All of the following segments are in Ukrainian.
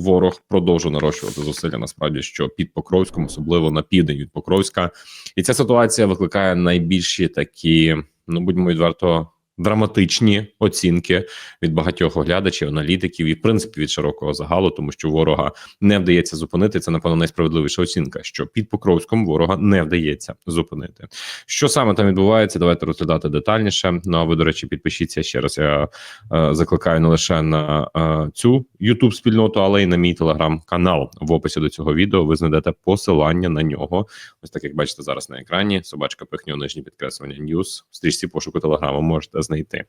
ворог продовжує нарощувати зусилля. Насправді, що під Покровськом, особливо на південь від Покровська, і ця ситуація викликає найбільші такі, ну будьмо відверто. Драматичні оцінки від багатьох оглядачів, аналітиків і в принципі від широкого загалу, тому що ворога не вдається зупинити. Це напевно найсправедливіша оцінка, що під Покровськом ворога не вдається зупинити. Що саме там відбувається? Давайте розглядати детальніше. Ну а ви, до речі, підпишіться ще раз. Я е, закликаю не лише на е, цю youtube спільноту, але й на мій телеграм-канал. В описі до цього відео ви знайдете посилання на нього. Ось так як бачите зараз на екрані. Собачка пихню нижнє підкреслення News. В стрічці пошуку телеграму можете знайти.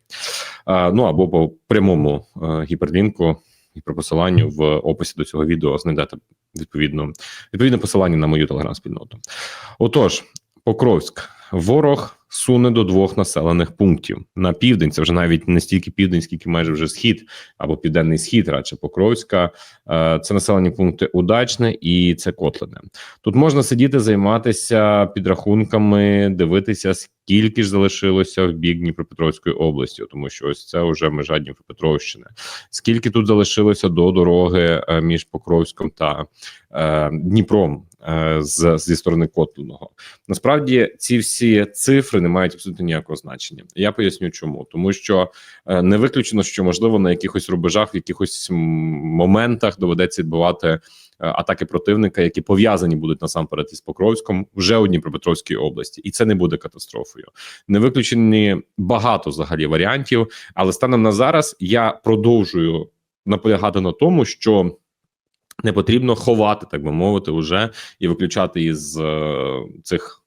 Е, ну або по прямому е, гіперлінку. І про посиланню в описі до цього відео знайдете відповідно відповідне посилання на мою телеграм-спільноту. Отож, Покровськ, ворог суне до двох населених пунктів на південь. Це вже навіть не стільки південь, скільки майже вже схід або південний схід, радше Покровська. Е, Це населені пункти Удачне і це Котлине. Тут можна сидіти, займатися підрахунками, дивитися, скільки ж залишилося в бік Дніпропетровської області, тому що ось це вже межа Дніпропетровщини. Скільки тут залишилося до дороги е, між Покровськом та е, Дніпром е, з зі сторони Котлиного? Насправді ці всі цифри не мають абсолютно ніякого значення. Я поясню, чому тому, що е, не виключено, що можливо на якихось рубежах, в якихось моментах доведеться відбувати атаки противника, які пов'язані будуть насамперед із Покровськом вже у Дніпропетровській області, і це не буде катастрофою. Не виключені багато взагалі варіантів, але станом на зараз я продовжую наполягати на тому, що. Не потрібно ховати, так би мовити, уже і виключати із е, цих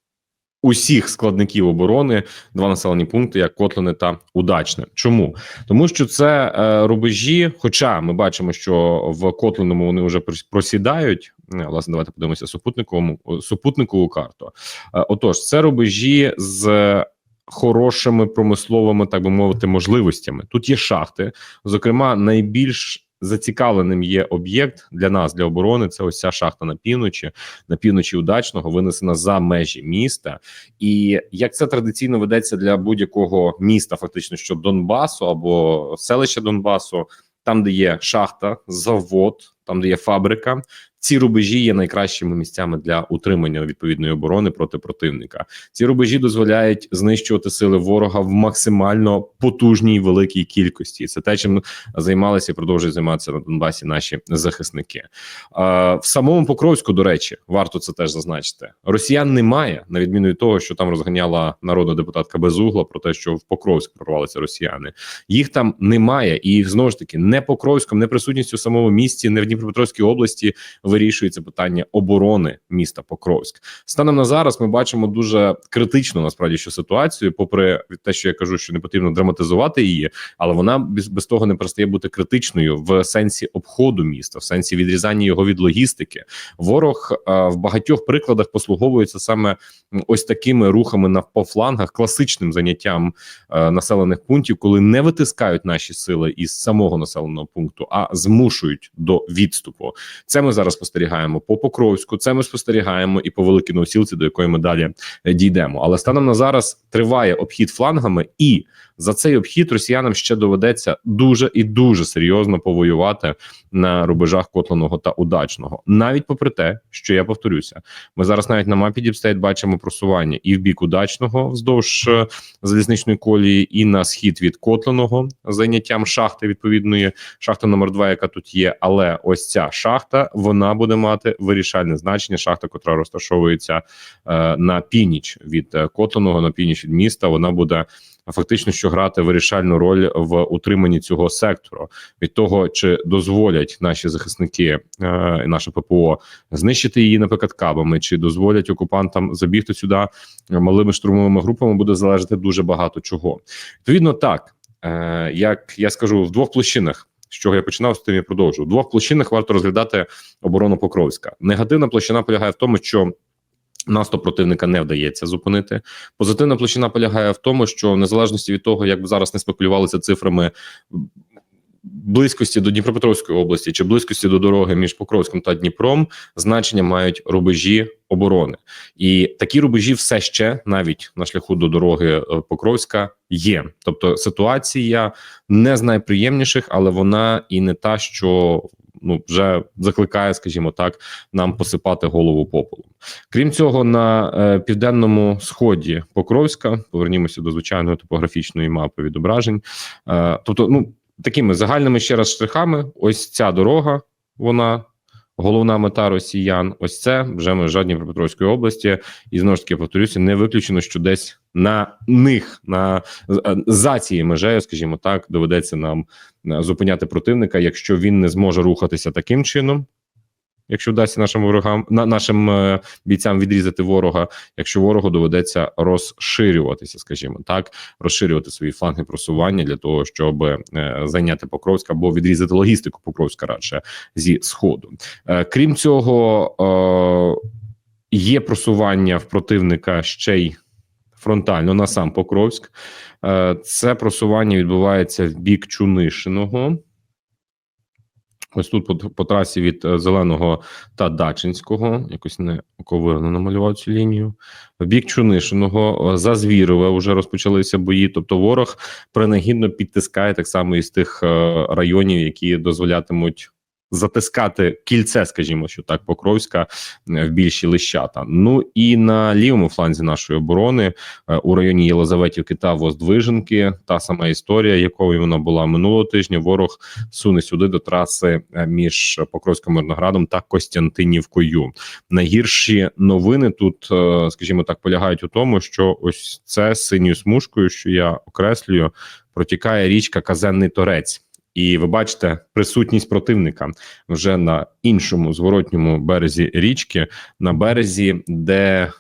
усіх складників оборони два населені пункти, як Котлине та Удачне. Чому тому, що це е, рубежі? Хоча ми бачимо, що в Котлиному вони вже просідають. Е, Власне, давайте подивимося супутниковому супутникову карту. Е, отож, це рубежі з. Хорошими промисловими, так би мовити, можливостями. Тут є шахти. Зокрема, найбільш зацікавленим є об'єкт для нас, для оборони. Це ось ця шахта на півночі, на півночі удачного, винесена за межі міста. І як це традиційно ведеться для будь-якого міста, фактично що Донбасу або селища Донбасу, там, де є шахта, завод, там де є фабрика. Ці рубежі є найкращими місцями для утримання відповідної оборони проти противника. Ці рубежі дозволяють знищувати сили ворога в максимально потужній великій кількості. Це те, чим займалися і продовжують займатися на Донбасі наші захисники. Е, в самому Покровську, до речі, варто це теж зазначити. Росіян немає, на відміну від того, що там розганяла народна депутатка Безугла про те, що в Покровськ прорвалися росіяни. Їх там немає, і знову ж таки не Покровськом, не присутністю в самому місті, не в Дніпропетровській області вирішується питання оборони міста Покровськ. Станом на зараз ми бачимо дуже критичну насправді що ситуацію, попри те, що я кажу, що не потрібно драматизувати її, але вона без, без того не перестає бути критичною в сенсі обходу міста, в сенсі відрізання його від логістики. Ворог е, в багатьох прикладах послуговується саме ось такими рухами на по флангах, класичним заняттям е, населених пунктів, коли не витискають наші сили із самого населеного пункту, а змушують до відступу. Це ми зараз спостерігаємо по Покровську. Це ми спостерігаємо і по великій Новосілці, до якої ми далі е, дійдемо. Але станом на зараз триває обхід флангами, і за цей обхід росіянам ще доведеться дуже і дуже серйозно повоювати на рубежах Котланого та Удачного, навіть попри те, що я повторюся, ми зараз навіть на мапі Діпстейт бачимо просування і в бік удачного вздовж е, залізничної колії, і на схід від Котланого заняттям шахти відповідної шахта номер 2 яка тут є. Але ось ця шахта вона буде мати вирішальне значення. Шахта, котра розташовується е, на північ від е, Котланого, на північ від міста. Вона буде фактично що грати вирішальну роль в утриманні цього сектору від того, чи дозволять наші захисники е, наше ППО знищити її, наприклад, кабами, чи дозволять окупантам забігти сюди малими штурмовими групами, буде залежати дуже багато чого. Відповідно, так е, як я скажу в двох площинах. З чого я починав, з тим я продовжу. В двох площинах варто розглядати оборону Покровська. Негативна площина полягає в тому, що наступ противника не вдається зупинити. Позитивна площина полягає в тому, що в незалежності від того, як би зараз не спекулювалися цифрами близькості до Дніпропетровської області чи близькості до дороги між Покровськом та Дніпром, значення мають рубежі оборони, і такі рубежі все ще навіть на шляху до дороги е, Покровська є. Тобто ситуація не з найприємніших, але вона і не та, що ну вже закликає, скажімо так, нам посипати голову попелом. Крім цього, на е, південному сході Покровська повернімося до звичайної топографічної мапи відображень. Е, тобто, ну такими загальними ще раз штрихами, ось ця дорога, вона. Головна мета росіян, ось це вже межа Дніпропетровської області, і знову ж таки повторюся, не виключено, що десь на них на за цією межею, скажімо так, доведеться нам е, зупиняти противника, якщо він не зможе рухатися таким чином. Якщо вдасться нашим ворогам на нашим е, бійцям відрізати ворога, якщо ворогу доведеться розширюватися, скажімо так, розширювати свої фланги просування для того, щоб е, зайняти Покровськ або відрізати логістику Покровська радше зі сходу. Е, крім цього, є просування в противника ще й фронтально на сам Покровськ. Це просування відбувається в бік Чунишиного. Ось тут по, по трасі від е, Зеленого та Дачинського, якось не оковирно намалював цю лінію. Бік Чунишиного, е, за Звірове вже розпочалися бої. Тобто ворог принагідно підтискає так само із тих е, районів, які дозволятимуть затискати кільце, скажімо, що так, Покровська е, в більші лищата. Ну і на лівому фланзі нашої оборони е, у районі Єлизаветівки та Воздвиженки та сама історія, якою вона була минулого тижня. Ворог суне сюди до траси е, між Покровським Мирноградом та Костянтинівкою. Найгірші новини тут, скажімо так, полягають у тому, що ось це синьою смужкою, що я окреслюю, протікає річка Казенний Торець. І ви бачите присутність противника вже на іншому зворотньому березі річки, на березі, де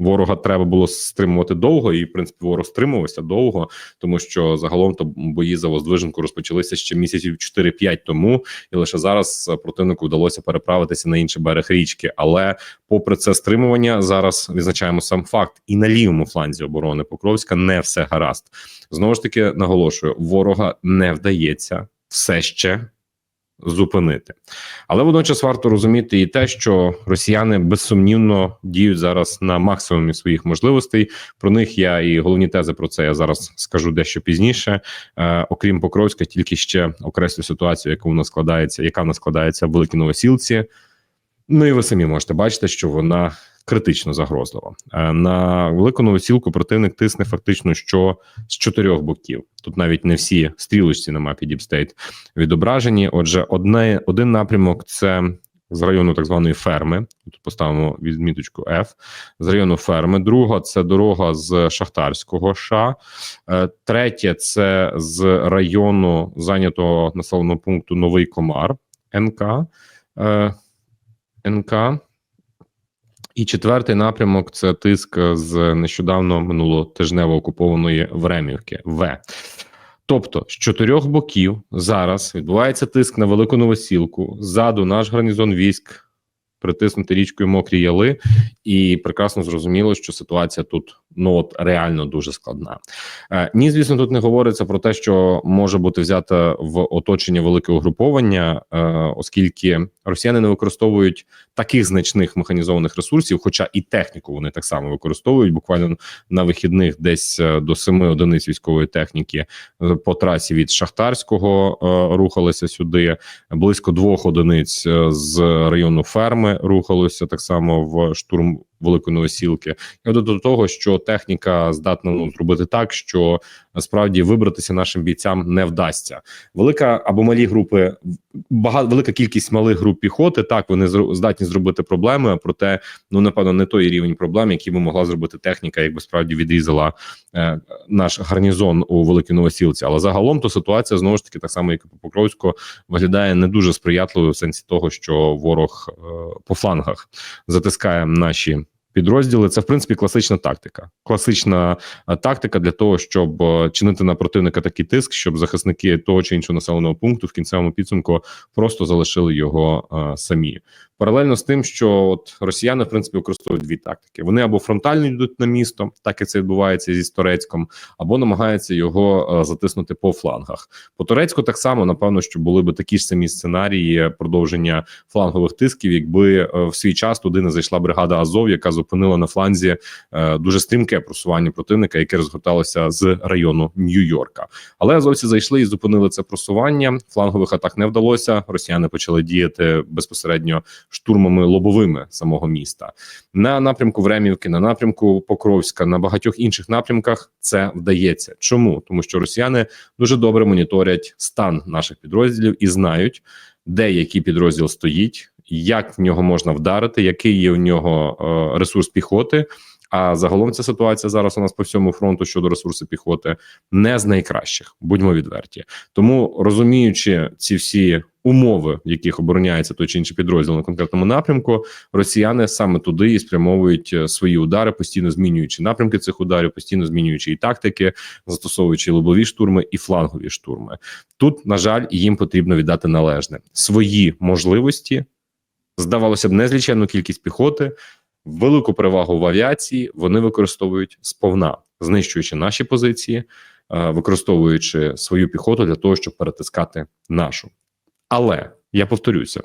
ворога треба було стримувати довго, і в принципі ворог стримувався довго, тому що загалом то бої за Воздвиженку розпочалися ще місяців 4-5 тому, і лише зараз противнику вдалося переправитися на інший берег річки. Але, попри це стримування, зараз відзначаємо сам факт, і на лівому фланзі оборони Покровська не все гаразд. Знову ж таки наголошую, ворога не вдається все ще зупинити. Але водночас варто розуміти і те, що росіяни безсумнівно діють зараз на максимумі своїх можливостей. Про них я і головні тези про це я зараз скажу дещо пізніше. Е, окрім Покровська, тільки ще окреслю ситуацію, яка у нас складається, яка в складається в Великій Новосілці. Ну і ви самі можете бачити, що вона критично загрозлива. Е, на велику новосілку противник тисне фактично що з чотирьох боків. Тут навіть не всі стрілочці на мапі Діпстейт відображені. Отже, одне один напрямок це. З району так званої ферми, тут поставимо відміточку F, з району ферми. Друга це дорога з Шахтарського ша. Е, третє це з району зайнятого населеного пункту Новий Комар НК. Е, НК. І четвертий напрямок це тиск з нещодавно минулотижнево окупованої Времівки В. Тобто з чотирьох боків зараз відбувається тиск на велику новосілку. Ззаду наш гарнізон військ притиснути річкою мокрі яли, і прекрасно зрозуміло, що ситуація тут ну от реально дуже складна. Е, ні, звісно, тут не говориться про те, що може бути взята в оточення велике угруповання, е, оскільки росіяни не використовують таких значних механізованих ресурсів, хоча і техніку вони так само використовують. Буквально на вихідних десь е, до семи одиниць військової техніки е, по трасі від Шахтарського е, рухалися сюди. Близько двох одиниць е, з району ферми рухалося так само в штурм великої новосілки. Я до того, що техніка здатна ну, зробити так, що насправді вибратися нашим бійцям не вдасться. Велика або малі групи, багато велика кількість малих груп піхоти. Так вони здатні зробити проблеми, проте ну напевно не той рівень проблем, який би могла зробити техніка, якби справді відрізала е, наш гарнізон у великій новосілці. Але загалом то ситуація знову ж таки, так само як і по Покровську, виглядає не дуже сприятливою в сенсі того, що ворог е, по флангах затискає наші підрозділи. Це в принципі класична тактика. Класична е, тактика для того, щоб е, чинити на противника такий тиск, щоб захисники того чи іншого населеного пункту в кінцевому підсумку просто залишили його е, самі. Паралельно з тим, що от росіяни в принципі використовують дві тактики: вони або фронтально йдуть на місто, так і це відбувається зі Сторецьком, або намагаються його е, затиснути по флангах. По Турецьку так само напевно, що були би такі ж самі сценарії продовження флангових тисків, якби е, в свій час туди не зайшла бригада Азов, яка зупинила на фланзі е, дуже стрімке просування противника, яке розгорталося з району Нью-Йорка. Але азовці зайшли і зупинили це просування. Флангових атак не вдалося. Росіяни почали діяти безпосередньо штурмами лобовими самого міста на напрямку Времівки, на напрямку Покровська, на багатьох інших напрямках це вдається. Чому тому, що росіяни дуже добре моніторять стан наших підрозділів і знають, де який підрозділ стоїть, як в нього можна вдарити, який є у нього е, ресурс піхоти. А загалом ця ситуація зараз у нас по всьому фронту щодо ресурсу піхоти не з найкращих, будьмо відверті. Тому розуміючи ці всі умови, в яких обороняється той чи інший підрозділ на конкретному напрямку, росіяни саме туди і спрямовують е, свої удари, постійно змінюючи напрямки цих ударів, постійно змінюючи і тактики, застосовуючи лобові штурми і флангові штурми. Тут на жаль, їм потрібно віддати належне свої можливості. Здавалося б, незліченну кількість піхоти, велику перевагу в авіації вони використовують сповна, знищуючи наші позиції, е, використовуючи свою піхоту для того, щоб перетискати нашу. Але я повторюся.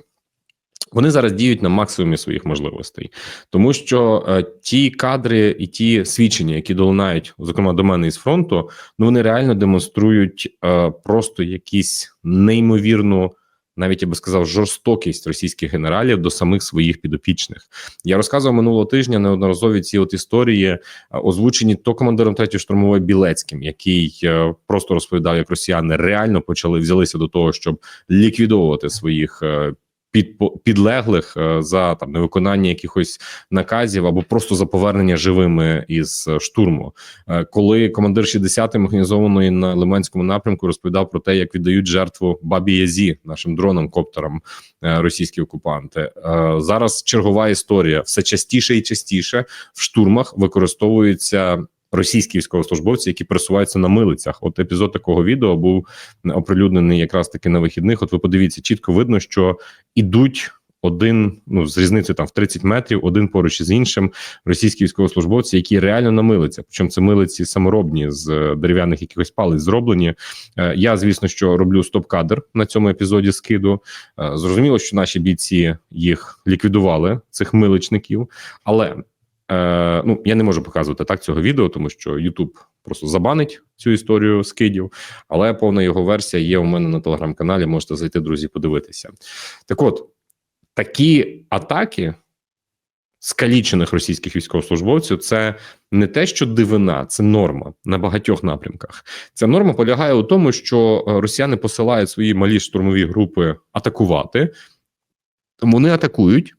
Вони зараз діють на максимумі своїх можливостей, тому що е, ті кадри і ті свідчення, які долунають, зокрема до мене із фронту, ну вони реально демонструють е, просто якісь неймовірну навіть я би сказав, жорстокість російських генералів до самих своїх підопічних. Я розказував минулого тижня неодноразові ці от історії, е, озвучені то командиром третьої штурмової Білецьким, який е, просто розповідав, як росіяни реально почали взялися до того, щоб ліквідовувати своїх е, під підлеглих е, за там невиконання якихось наказів або просто за повернення живими із е, штурму. Е, коли командир 60-ї механізованої на Лиманському напрямку розповідав про те, як віддають жертву бабі Язі нашим дронам коптерам російські окупанти. Зараз чергова історія все частіше і частіше в штурмах використовуються російські військовослужбовці, які пересуваються на милицях. От епізод такого відео був оприлюднений якраз таки на вихідних. От ви подивіться, чітко видно, що ідуть. Один ну з різницею там в 30 метрів, один поруч із іншим російські військовослужбовці, які реально на милицях. Причому це милиці саморобні з дерев'яних якихось палець зроблені. Е, я звісно, що роблю стоп-кадр на цьому епізоді скиду. Е, зрозуміло, що наші бійці їх ліквідували, цих миличників, але Е, Ну я не можу показувати так цього відео, тому що YouTube просто забанить цю історію скидів. Але повна його версія є у мене на телеграм-каналі. Можете зайти, друзі, подивитися. Так, от такі атаки скалічених російських військовослужбовців це не те, що дивина, це норма на багатьох напрямках. Ця норма полягає у тому, що росіяни посилають свої малі штурмові групи атакувати, тому вони атакують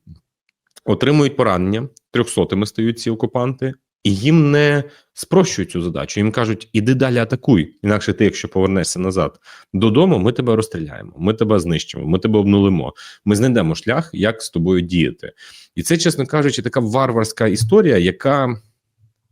отримують поранення, трьохсотими стають ці окупанти, і їм не спрощують цю задачу. Їм кажуть, іди далі атакуй. Інакше ти, якщо повернешся назад додому, ми тебе розстріляємо, ми тебе знищимо, ми тебе обнулимо. Ми знайдемо шлях, як з тобою діяти. І це, чесно кажучи, така варварська історія, яка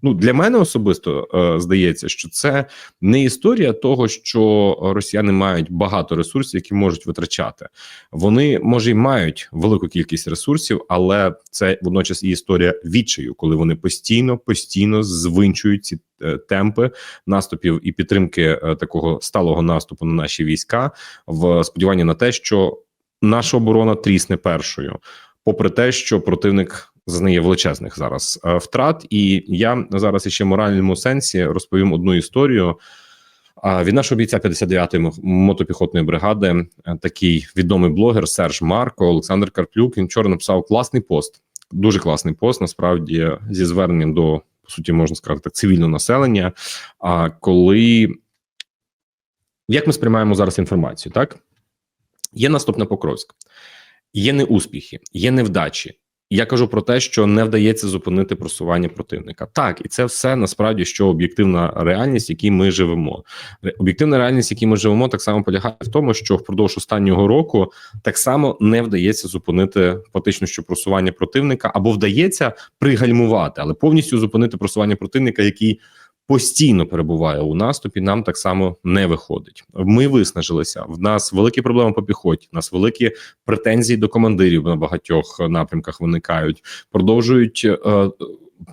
Ну для мене особисто е, здається, що це не історія того, що росіяни мають багато ресурсів, які можуть витрачати. Вони може й мають велику кількість ресурсів, але це водночас і історія відчаю, коли вони постійно постійно звинчують ці е, темпи наступів і підтримки е, такого сталого наступу на наші війська в сподіванні на те, що наша оборона трісне першою, попри те, що противник зазнає величезних зараз е, втрат. І я зараз ще в моральному сенсі розповім одну історію. Від нашого бійця 59-ї мотопіхотної бригади, е, такий відомий блогер Серж Марко Олександр Карплюк. Він вчора написав класний пост, дуже класний пост. Насправді зі зверненням до по суті можна сказати так, цивільного населення. А коли як ми сприймаємо зараз інформацію, так є наступна Покровськ, є неуспіхи, є невдачі, я кажу про те, що не вдається зупинити просування противника. Так, і це все насправді що об'єктивна реальність, в якій ми живемо. Об'єктивна реальність, в якій ми живемо, так само полягає в тому, що впродовж останнього року так само не вдається зупинити фактично що просування противника, або вдається пригальмувати, але повністю зупинити просування противника, який постійно перебуває у наступі, нам так само не виходить. Ми виснажилися. В нас великі проблеми по піхоті. В нас великі претензії до командирів на багатьох напрямках виникають. Продовжують. Е,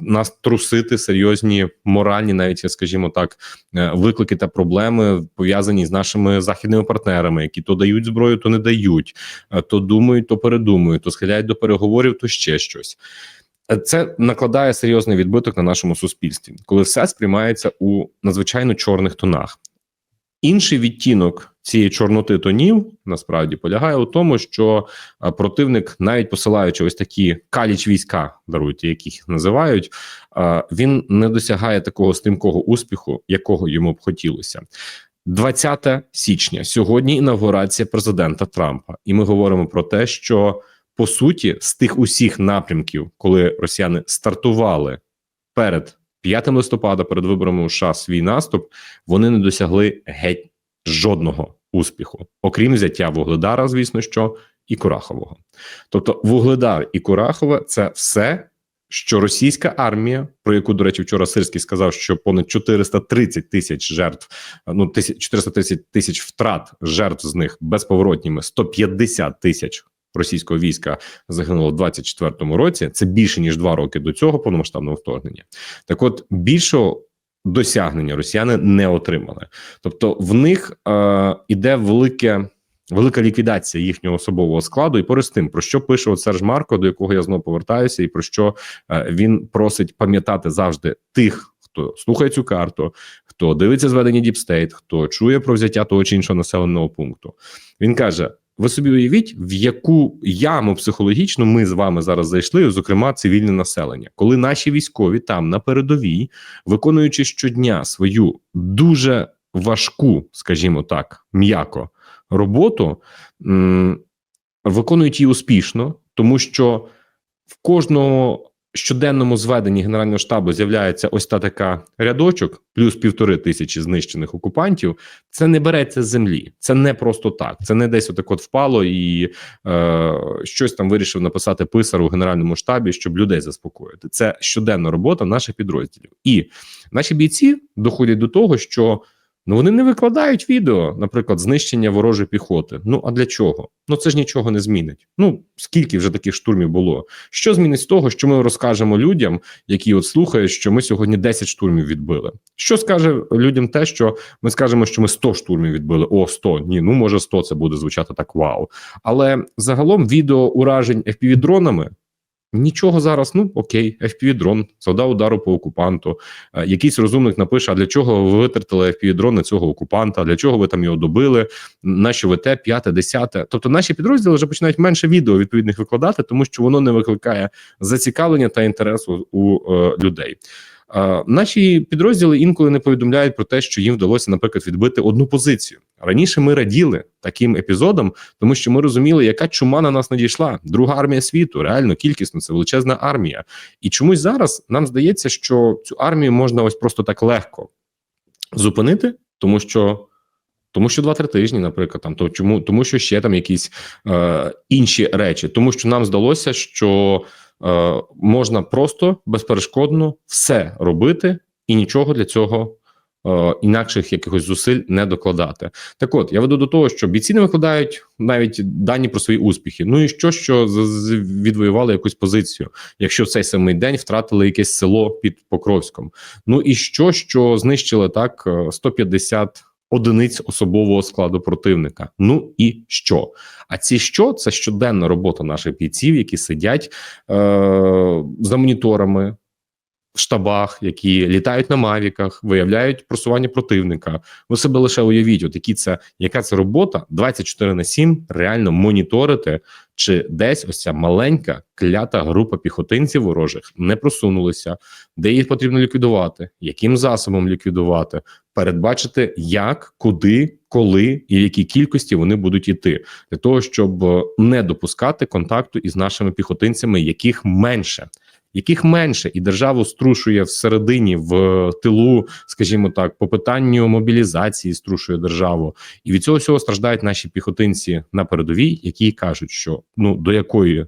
нас трусити серйозні моральні, навіть скажімо так, е, виклики та проблеми пов'язані з нашими західними партнерами, які то дають зброю, то не дають, е, то думають, то передумують, то схиляють до переговорів, то ще щось. Е, це накладає серйозний відбиток на нашому суспільстві, коли все сприймається у надзвичайно чорних тонах. Інший відтінок цієї чорноти тонів насправді полягає у тому, що противник, навіть посилаючи ось такі каліч війська, даруйте, яких називають, він не досягає такого стрімкого успіху, якого йому б хотілося. 20 січня сьогодні інавгурація президента Трампа, і ми говоримо про те, що по суті з тих усіх напрямків, коли росіяни стартували перед 5 листопада перед виборами у США свій наступ, вони не досягли геть жодного успіху, окрім взяття Вугледара, звісно, що і Курахового. Тобто, Вугледар і Курахове це все. Що російська армія, про яку до речі, вчора Сирський сказав, що понад 430 тисяч жертв, ну 430 тисяч втрат жертв з них безповоротніми, 150 тисяч російського війська загинуло в 24-му році. Це більше ніж два роки до цього повномасштабного вторгнення. Так, от більшого досягнення росіяни не отримали. Тобто, в них е, іде велике. Велика ліквідація їхнього особового складу, і поряд з тим, про що пише от Серж Марко, до якого я знову повертаюся, і про що е, він просить пам'ятати завжди тих, хто слухає цю карту, хто дивиться зведення Діпстейт, хто чує про взяття того чи іншого населеного пункту. Він каже: ви собі уявіть, в яку яму психологічну ми з вами зараз зайшли, зокрема цивільне населення, коли наші військові там на передовій, виконуючи щодня свою дуже важку, скажімо так, м'яко роботу, виконують її успішно, тому що в кожного щоденному зведенні Генерального штабу з'являється ось та така рядочок, плюс півтори тисячі знищених окупантів. Це не береться з землі. Це не просто так. Це не десь отак от впало і е, щось там вирішив написати писар у генеральному штабі, щоб людей заспокоїти. Це щоденна робота наших підрозділів, і наші бійці доходять до того, що. Ну вони не викладають відео, наприклад, знищення ворожої піхоти. Ну а для чого? Ну це ж нічого не змінить. Ну скільки вже таких штурмів було? Що змінить з того, що ми розкажемо людям, які от слухають, що ми сьогодні 10 штурмів відбили? Що скаже людям те, що ми скажемо, що ми 100 штурмів відбили? О, 100. Ні, ну може 100 це буде звучати так. Вау. Але загалом відео уражень fpv дронами Нічого зараз, ну окей, fpv дрон завдав удару по окупанту. Е, якийсь розумник напише: а для чого ви витратили fpv дрон на цього окупанта? Для чого ви там його добили? Наші ВТ, п'яте, десяте. Тобто наші підрозділи вже починають менше відео відповідних викладати, тому що воно не викликає зацікавлення та інтересу у е, людей. Наші підрозділи інколи не повідомляють про те, що їм вдалося, наприклад, відбити одну позицію. Раніше ми раділи таким епізодом, тому що ми розуміли, яка чума на нас надійшла. Друга армія світу, реально кількісно, це величезна армія. І чомусь зараз нам здається, що цю армію можна ось просто так легко зупинити, тому що. Тому що два-три тижні, наприклад, там то чому, тому що ще там якісь е, інші речі, тому що нам здалося, що Е, можна просто безперешкодно все робити і нічого для цього. Е, інакших якихось зусиль не докладати. Так, от я веду до того, що бійці не викладають навіть дані про свої успіхи. Ну і що, що відвоювали якусь позицію, якщо в цей самий день втратили якесь село під Покровськом. Ну і що, що знищили так 150 одиниць особового складу противника. Ну і що? А ці що це щоденна робота наших бійців, які сидять е, за моніторами. В штабах, які літають на мавіках, виявляють просування противника. Ви себе лише уявіть, от які це яка це робота 24 на 7 реально моніторити, чи десь ось ця маленька клята група піхотинців ворожих не просунулися, де їх потрібно ліквідувати, яким засобом ліквідувати, передбачити, як, куди, коли і в якій кількості вони будуть іти, для того, щоб не допускати контакту із нашими піхотинцями, яких менше. Яких менше і державу струшує всередині в тилу, скажімо так, по питанню мобілізації струшує державу, і від цього всього страждають наші піхотинці на передовій, які кажуть, що ну до якої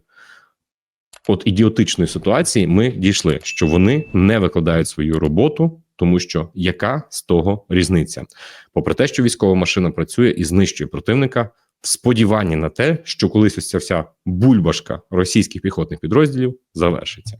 от ідіотичної ситуації ми дійшли, що вони не викладають свою роботу тому що яка з того різниця? Попри те, що військова машина працює і знищує противника, в сподіванні на те, що колись ось ця вся бульбашка російських піхотних підрозділів завершиться.